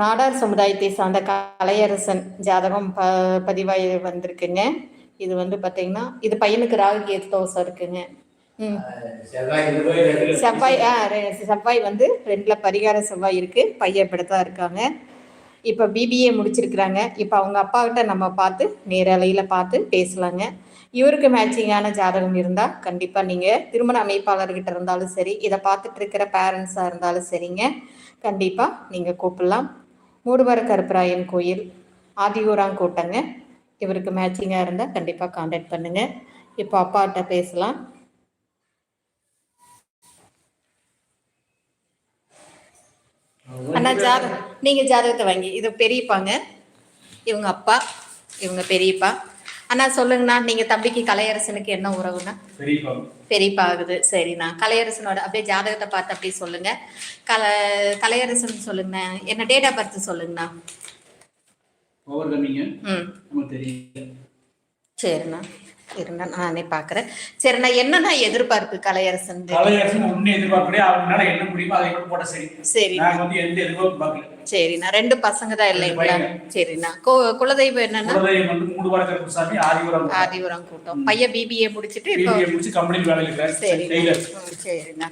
நாடார் சமுதாயத்தை சார்ந்த கலையரசன் ஜாதகம் ப பதிவாகி வந்திருக்குங்க. இது வந்து பார்த்தீங்கன்னா இது பையனுக்கு ராகு கேது தோசை இருக்குங்க. செவ்வாய் ஆ செவ்வாய் வந்து ரெண்டில் பரிகார செவ்வாய் இருக்குது பையன் தான் இருக்காங்க. இப்போ பிபிஏ முடிச்சிருக்கிறாங்க. இப்போ அவங்க அப்பாக்கிட்ட நம்ம பார்த்து நேரலையில் பார்த்து பேசலாங்க. இவருக்கு மேட்சிங்கான ஜாதகம் இருந்தால் கண்டிப்பாக நீங்கள் திருமண அமைப்பாளர்கிட்ட இருந்தாலும் சரி இதை பார்த்துட்டு இருக்கிற பேரண்ட்ஸாக இருந்தாலும் சரிங்க. கண்டிப்பாக நீங்கள் கூப்பிடலாம். மூடுவர கருப்பராயன் கோயில் ஆதியூராங் கூட்டங்க. இவருக்கு மேட்சிங்காக இருந்தால் கண்டிப்பாக காண்டாக்ட் பண்ணுங்கள் இப்போ அப்பாட்ட பேசலாம். அண்ணா ஜாதகம் நீங்கள் ஜாதகத்தை வாங்கி இது பெரியப்பாங்க. இவங்க அப்பா இவங்க பெரியப்பா. அண்ணா சொல்லுங்கண்ணா நீங்க தம்பிக்கு கலையரசனுக்கு என்ன உறவுண்ணா? பெரியப்பா. ஆகுது சரிண்ணா. கலையரசனோட அப்படியே ஜாதகத்தை பார்த்து அப்படியே சொல்லுங்க. கல கலையரசன் சொல்லுங்கண்ணா. என்ன டேட் ஆஃப் பர்த் சொல்லுங்கண்ணா. ஓவர் சரிண்ணா நானே பார்க்குறேன் சரிண்ணா என்னண்ணா எதிர்பார்ப்பு கலையரசன்? கலையரசன் ஒண்ணு எதிர்பார்க்கலையே அவங்களால என்ன முடியுமோ அதை கூட போட்ட சரி. சரி. நாங்க வந்து எந்த எதிர்பார்ப்பு பார்க்கல. சரிண்ணா ரெண்டு பசங்க தான் இல்லைங்களா. சரிண்ணா குலதெய்வம் என்னன்னா? ஆதிபுரம் ஆதிபுரம் கூட்டம். பையன் பிபிஏ முடிச்சிட்டு இப்போ முடிச்சு கம்பெனி வேலையில் சரி சரிண்ணா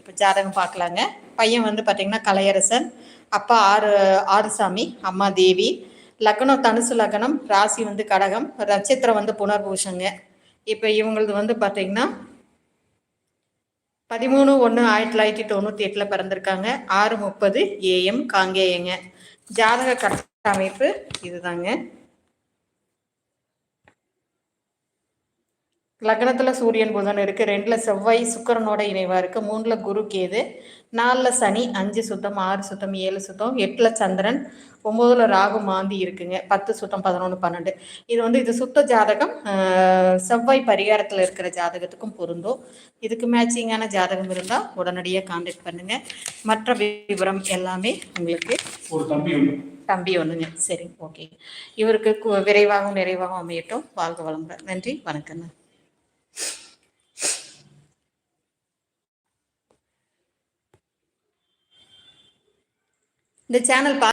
இப்போ ஜாதகம் பார்க்கலாங்க. பையன் வந்து பார்த்தீங்கன்னா கலையரசன் அப்பா ஆறு ஆறுசாமி அம்மா தேவி லக்னம் தனுசு லக்னம் ராசி வந்து கடகம் நட்சத்திரம் வந்து புனர்பூஷங்க இப்போ இவங்களது வந்து பார்த்தீங்கன்னா பதிமூணு ஒன்று ஆயிரத்தி தொள்ளாயிரத்தி தொண்ணூற்றி எட்டில் பிறந்திருக்காங்க. ஆறு முப்பது ஏஎம் காங்கேயங்க. ஜாதக கட்டமைப்பு இதுதாங்க. லக்னத்தில் சூரியன் புதன் இருக்குது ரெண்டில் செவ்வாய் சுக்கிரனோட இணைவாக இருக்குது மூணில் குரு கேது. நாலில் சனி அஞ்சு சுத்தம் ஆறு சுத்தம் ஏழு சுத்தம் எட்டில் சந்திரன் ஒம்போதில் ராகு மாந்தி இருக்குங்க. பத்து சுத்தம் பதினொன்று பன்னெண்டு. இது வந்து இது சுத்த ஜாதகம். செவ்வாய் பரிகாரத்தில் இருக்கிற ஜாதகத்துக்கும் பொருந்தும். இதுக்கு மேட்சிங்கான ஜாதகம் இருந்தால் உடனடியாக காண்டாக்ட் பண்ணுங்கள் மற்ற விவரம் எல்லாமே உங்களுக்கு ஒரு தம்பி தம்பி ஒன்றுங்க சரி ஓகே இவருக்கு விரைவாகவும் நிறைவாகவும் அமையட்டும். வாழ்க வளமுடன். நன்றி வணக்கங்க. இந்த சேனல் பா